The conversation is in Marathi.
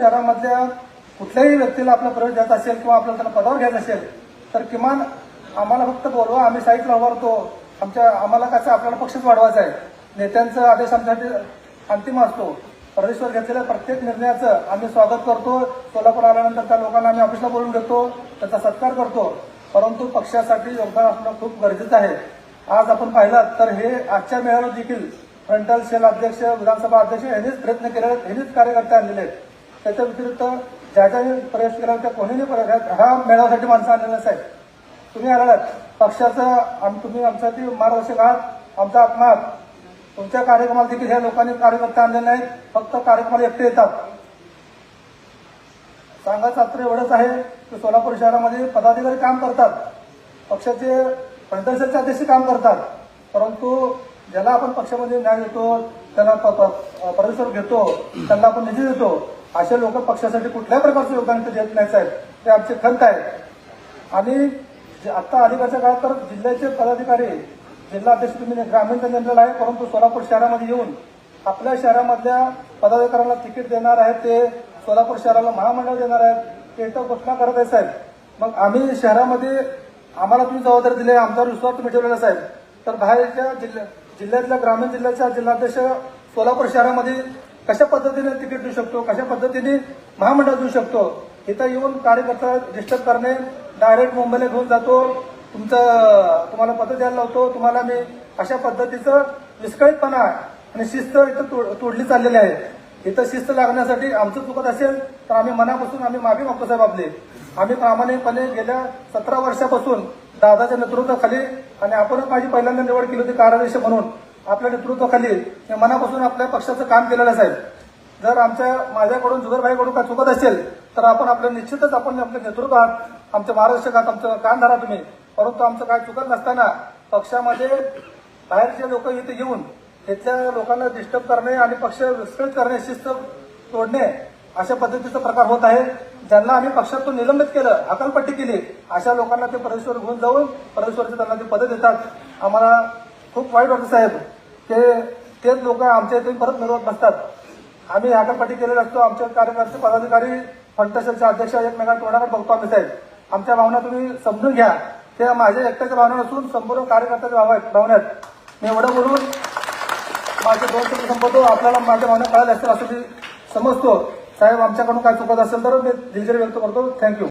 शहरामधल्या कुठल्याही व्यक्तीला आपला प्रवेश द्यायचा असेल किंवा आपल्याला त्यांना पदावर घ्यायचं असेल तर किमान आम्हाला फक्त बोलवा आम्ही साईटला उभारतो. आमच्या आम्हाला कसं आपल्याला पक्षच वाढवायचा आहे. नेत्यांचा आदेश आमच्यासाठी अंतिम असतो. प्रदेशवर घेतलेल्या प्रत्येक निर्णयाचं आम्ही स्वागत करतो. सोलापूर आल्यानंतर त्या लोकांना आम्ही ऑफिसला बोलून घेतो त्याचा सत्कार करतो. परंतु पक्षासाठी योगदान असणं खूप गरजेचं आहे. आज आपण पाहिलं तर हे आजच्या मेळाव्यात देखील फ्रंटल सेल अध्यक्ष विधानसभा अध्यक्ष यांनीच प्रयत्न केले आहेत यांनीच कार्यकर्ते आणलेले आहेत. त्याच्या व्यतिरिक्त ज्या ज्याने प्रवेश केला त्या कोणीही प्रवेश हा मेळाव्यासाठी माणसं आणलेलं साहेब तुम्ही आलात पक्षाचं आम तुम्ही आमच्यासाठी मार्गदर्शक आहात. आमचा आत्मा आहात. तुमच्या कार्यक्रमाला देखील ह्या लोकांनी कार्यकर्ते आणले नाहीत. फक्त कार्यक्रमाला एकटे येतात. सांगायचं मात्र एवढंच आहे की सोलापूर शहरामध्ये पदाधिकारी काम करतात. पक्षाचे पंचायतचे अध्यक्ष काम करतात. परंतु ज्याला आपण पक्षामध्ये न्याय देतो त्यांना प- प- परिसर घेतो त्यांना आपण निधी देतो असे लोक पक्षासाठी कुठल्याही प्रकारचं योगदान ते देत नाही साहेब. ते आमचे खंत आहेत. आणि जे आता अलीकडच्या काळात तर जिल्ह्याचे पदाधिकारी जिल्हा अध्यक्ष तुम्ही ग्रामीण जनरल आहे परंतु सोलापूर शहरामध्ये येऊन आपल्या शहरामधल्या पदाधिकाऱ्यांना तिकीट देणार आहेत ते सोलापूर शहराला महामंडळ देणार आहेत ते इथं घोषणा करत आहे साहेब. मग आम्ही शहरामध्ये आम्हाला तुम्ही जबाबदारी दिली आहे आमच्यावर विश्वास तुम्ही ठेवलेला साहेब. तर बाहेरच्या जिल्ह्या जिल्ह्यातल्या ग्रामीण जिल्ह्याच्या जिल्हाध्यक्ष सोलापूर शहरामध्ये कशा पद्धतीने तिकीट देऊ शकतो कशा पद्धतीने महामंडळ देऊ शकतो इथं येऊन कार्यकर्ता डिस्टर्ब करणे डायरेक्ट मुंबईला घेऊन जातो तुमचं तुम्हाला पत्र द्यायला लावतो तुम्हाला मी अशा पद्धतीचं विस्कळीतपणा आणि शिस्त इथं तोड- तोडली चाललेली आहे. इथं शिस्त लागण्यासाठी आमचं चुकत असेल तर आम्ही मनापासून आम्ही माफी मागतो साहेब आपले. आम्ही प्रामाणिकपणे गेल्या सतरा वर्षापासून दादाच्या नेतृत्वाखाली आणि आपणच माझी पहिल्यांदा निवड केली होती कार्याध्यक्ष म्हणून. आपल्या नेतृत्वाखाली मनापासून आपल्या पक्षाचं काम केलेलं आहे साहेब. जर आमच्या माझ्याकडून जुगरभाईकडून काय चुकत असेल तर आपण आपलं निश्चितच आपण आपले नेतृत्व आहात. आमचे आहात आमचं काम धरा तुम्ही. परंतु आमचं काय चुकत नसताना पक्षामध्ये बाहेरचे लोक इथे येऊन तिथल्या लोकांना डिस्टर्ब करणे आणि पक्ष विस्कळीत करणे शिस्त तोडणे अशा पद्धतीचा प्रकार होत आहे. ज्यांना आम्ही पक्षातून निलंबित केलं हकालपट्टी केली अशा लोकांना ते प्रदेशवर घेऊन जाऊन प्रदेशवरचे त्यांना ते पद देतात. आम्हाला खूप वाईट वाटतं साहेब. ते तेच लोक आमच्या इथे परत मिळवत बसतात. आम्ही हकालपट्टी केलेला असतो आमचे कार्यकर्ते पदाधिकारी फंटसेलचे अध्यक्ष एकमेकांना तोंडाकडे बघतो आम्ही साहेब. आमच्या भावना तुम्ही समजून घ्या. ते माझ्या एकट्याच्या भावना नसून संपूर्ण कार्यकर्त्याच्या भाव आहेत भावना आहेत मी एवढं बोलून माझे दोन शब्द संपवतो. आपल्याला माझ्या भावना कळाल्या असतील असं मी समजतो. साहेब आमच्याकडून काय चुकत असेल तर मी दिलगिरी व्यक्त करतो. थँक्यू